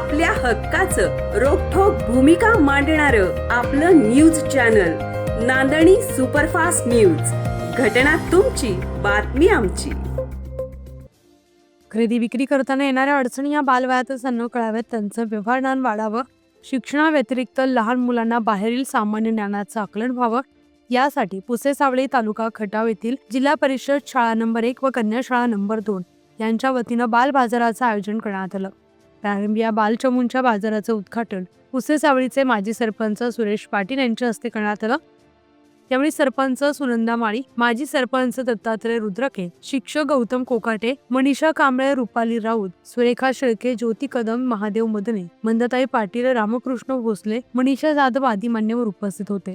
आपल्या हक्काचं रोखोक भूमिका मांडणार आपलं न्यूज चॅनल नांदणी सुपरफास्ट न्यूज. घटना तुमची बातमी आमची. खरेदी विक्री करताना येणाऱ्या अडचणी या बालवयातच त्यांना कळाव्यात त्यांचं व्यवहार ज्ञान वाढावं शिक्षणाव्यतिरिक्त लहान मुलांना बाहेरील सामान्य ज्ञानाचं आकलन व्हावं यासाठी पुसे सावळी तालुका खटाव येथील जिल्हा परिषद शाळा नंबर एक व कन्या शाळा नंबर दोन यांच्या वतीनं बाल बाजाराचं आयोजन करण्यात आलं. प्रारंभी या बालचमूंच्या बाजाराचं उद्घाटन. पुसे सावळीचे माजी सरपंच सुरेश पाटील यांच्या हस्ते करण्यात आलं. यावेळी सरपंच सुनंदा माळी माजी सरपंच दत्तात्रय रुद्रके शिक्षक गौतम कोकाटे मनीषा कांबळे रुपाली राऊत सुरेखा शेळके ज्योती कदम महादेव मदने मंदताई पाटील रामकृष्ण भोसले मनीषा जाधव आदी मान्यवर उपस्थित होते.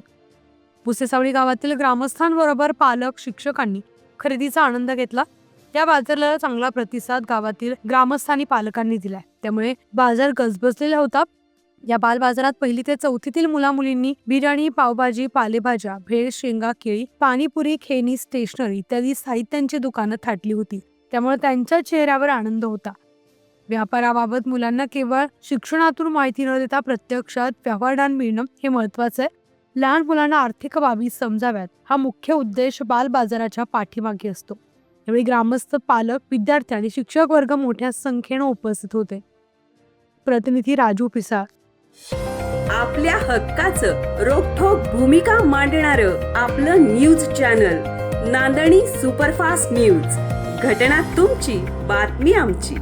पुसेसावळी गावातील ग्रामस्थांबरोबर पालक शिक्षकांनी खरेदीचा आनंद घेतला. या बाजाराला चांगला प्रतिसाद गावातील ग्रामस्थानी पालकांनी दिलाय. त्यामुळे बाजार गजबजलेला होता. या बाल बाजारात पहिली ते चौथीतील मुलामुलींनी बिर्याणी पावभाजी पालेभाज्या भेळ शेंगा केळी पाणीपुरी खेळणी स्टेशनरी इत्यादी साहित्यांची दुकानं थाटली होती. त्यामुळे त्यांच्या चेहऱ्यावर आनंद होता. व्यापाराबाबत मुलांना केवळ शिक्षणातून माहिती न देता प्रत्यक्षात व्यवहारदान मिळणं हे महत्वाचं आहे. लहान मुलांना आर्थिक बाबी समजाव्यात. हा मुख्य उद्देश बाल बाजाराच्या पाठीमागे असतो. यावेळी ग्रामस्थ पालक विद्यार्थी आणि शिक्षक वर्ग मोठ्या संख्येनं उपस्थित होते. प्रतिनिधी राजू पिसाळ. आपल्या हक्काचं रोखोक भूमिका मांडणार आपलं न्यूज चॅनल नांदणी सुपरफास्ट न्यूज. घटना तुमची बातमी आमची.